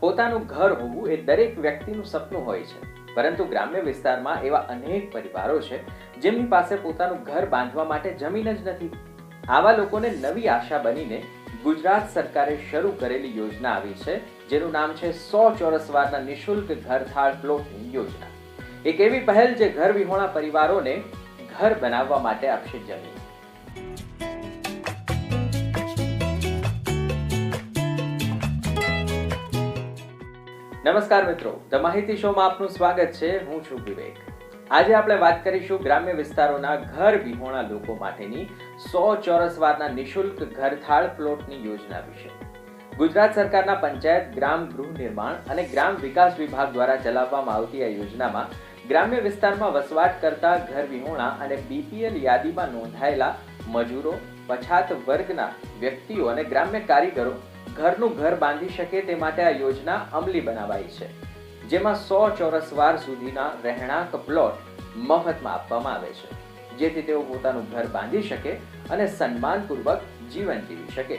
પોતાનું ઘર હોવું એ દરેક વ્યક્તિનું સપનું હોય છે. પરંતુ ગ્રામ્ય વિસ્તારમાં એવા અનેક પરિવારો છે, જેમની પાસે પોતાનું ઘર બાંધવા માટે જમીન જ નથી. આવા લોકોને નવી આશા બનીને ગુજરાત સરકારે શરૂ કરેલી યોજના આવી છે, જેનું નામ છે સો ચોરસ વારના નિઃશુલ્ક ઘરથાળ પ્લોટની યોજના. એક એવી પહેલ જે ઘર વિહોણા પરિવારોને ઘર બનાવવા માટે આપશે જમીન. નમસ્કાર મિત્રો, ધ માહિતી શોમાં આપનું સ્વાગત છે. હું છું વિવેક. આજે આપણે વાત કરીશું ગ્રામ્ય વિસ્તારોના ઘર વિહોણા લોકો માટેની સો ચોરસ વારના નિઃશુલ્ક ઘરથાળ પ્લોટની યોજના વિશે. ગુજરાત સરકારના પંચાયત, ગ્રામ ગૃહ નિર્માણ અને ગ્રામ વિકાસ વિભાગ દ્વારા ચલાવવામાં આવતી આ યોજનામાં ગ્રામ્ય વિસ્તારમાં વસવાટ કરતા ઘર વિહોણા અને બીપીએલ યાદીમાં નોંધાયેલા મજૂરો, પછાત વર્ગના વ્યક્તિઓ અને ગ્રામ્ય કારીગરો ઘરનું ઘર બાંધી શકે તે માટે આ યોજના અમલી બનાવાઈ છે, જેમાં સો ચોરસ વાર સુધીના રહેણાંક પ્લોટ મફતમાં આપવામાં આવે છે, જેથી તેઓ પોતાનું ઘર બાંધી શકે અને સન્માનપૂર્વક જીવન જીવી શકે.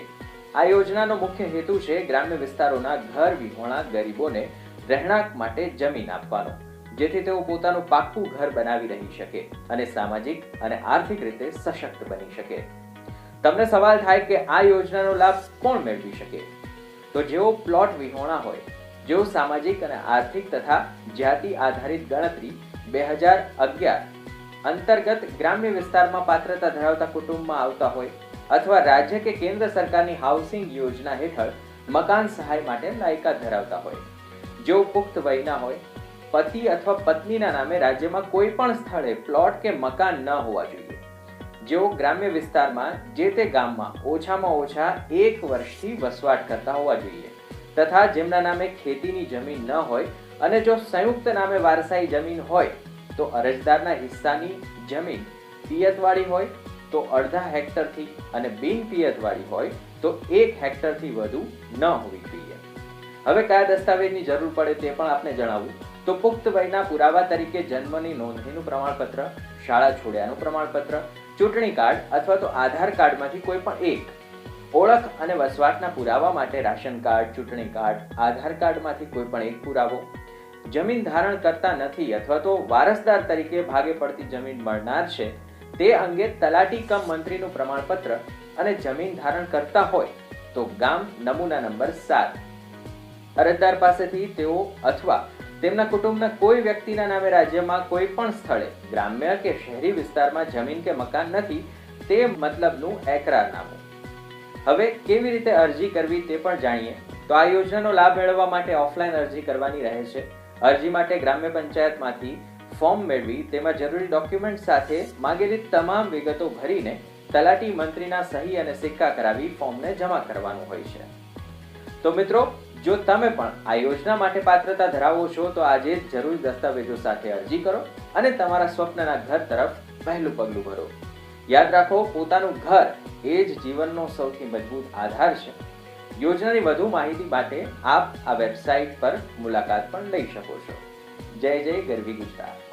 આ યોજનાનો મુખ્ય હેતુ છે ગ્રામ્ય વિસ્તારોના ઘર વિહોણા ગરીબોને રહેણાંક માટે જમીન આપવાનો, જેથી તેઓ પોતાનું પાક્કું ઘર બનાવી રહી શકે અને સામાજિક અને આર્થિક રીતે સશક્ત બની શકે. તમને સવાલ થાય કે આ યોજનાનો લાભ કોણ મેળવી શકે? તો જેઓ પ્લોટ વિહોણા હોય, જેઓ સામાજિક અને આર્થિક તથા જાતિ આધારિત ગણતરી બે હજાર અગિયાર અંતર્ગત ગ્રામ્ય વિસ્તારમાં પાત્રતા ધરાવતા કુટુંબમાં આવતા હોય અથવા રાજ્ય કે કેન્દ્ર સરકારની હાઉસિંગ યોજના હેઠળ મકાન સહાય માટે લાયકાત ધરાવતા હોય. જેઓ પુખ્ત વયના હોય, પતિ અથવા પત્નીના નામે રાજ્યમાં કોઈ પણ સ્થળે પ્લોટ કે મકાન ન હોવા જોઈએ. જેઓ ગ્રામ્ય વિસ્તારમાં જે તે ગામમાં ઓછામાં ઓછા એક વર્ષથી વસવાટ કરતા હોવા જોઈએ તથા જેમના નામે ખેતીની જમીન ન હોય અને જો સંયુક્ત નામે વારસાઈ જમીન હોય તો અરજદારના હિસ્સાની જમીન પિયતવાળી હોય તો અડધા હેક્ટરથી અને બિન પિયતવાળી હોય તો એક હેક્ટરથી વધુ ન હોવી જોઈએ. હવે કયા દસ્તાવેજની જરૂર પડે તે પણ આપને જણાવું. તો પુખ્ત વયના પુરાવા તરીકે જન્મની નોંધણીનું પ્રમાણપત્ર, શાળા છોડ્યાનું પ્રમાણપત્ર, ચૂંટણી કાર્ડ અથવા તો આધાર કાર્ડમાંથી કોઈ પણ એક. ઓળખ અને વસવાટના પુરાવા માટે રાશન કાર્ડ, ચૂંટણી કાર્ડ, આધાર કાર્ડમાંથી કોઈ પણ એક પુરાવો. જમીન ધારણ કરતા નથી અથવા તો વારસદાર તરીકે ભાગે પડતી જમીન મળનાર છે, તે અંગે તલાટી કમ મંત્રીનું પ્રમાણપત્ર અને જમીન ધારણ કરતા હોય તો ગામ નમૂના નંબર સાત. અરજદાર પાસેથી તેઓ અથવા તેમના કુટુંબના કોઈ વ્યક્તિના નામે રાજ્યમાં કોઈ પણ સ્થળે, ગ્રામ્ય કે શહેરી વિસ્તારમાં જમીન કે મકાન નથી, તે મતલબનું એકરારનામું. હવે કેવી રીતે અરજી કરવી તે પણ જાણીએ. તો આ યોજનાનો લાભ મેળવવા માટે ઓફલાઈન અરજી કરવાની રહે છે. અરજી માટે ગ્રામ્ય પંચાયતમાંથી ફોર્મ મેળવી તેમાં જરૂરી ડોક્યુમેન્ટ સાથે માંગેલી તમામ વિગતો ભરીને તલાટી મંત્રીના સહી અને સિક્કા કરાવી ફોર્મને જમા કરવાનું હોય છે. તો મિત્રો જો તમે પણ આ યોજના માટે પાત્રતા ધરાવો છો, તો આજે જ જરૂરી દસ્તાવેજો સાથે અરજી કરો અને તમારા સ્વપ્નના ઘર તરફ પહેલું પગલું ભરો. યાદ રાખો, પોતાનું ઘર એ જ જીવનનો સૌથી મજબૂત આધાર છે. યોજનાની વધુ માહિતી માટે આપ આ વેબસાઇટ પર મુલાકાત પણ લઈ શકો છો. જય જય ગરવી ગુજરાત.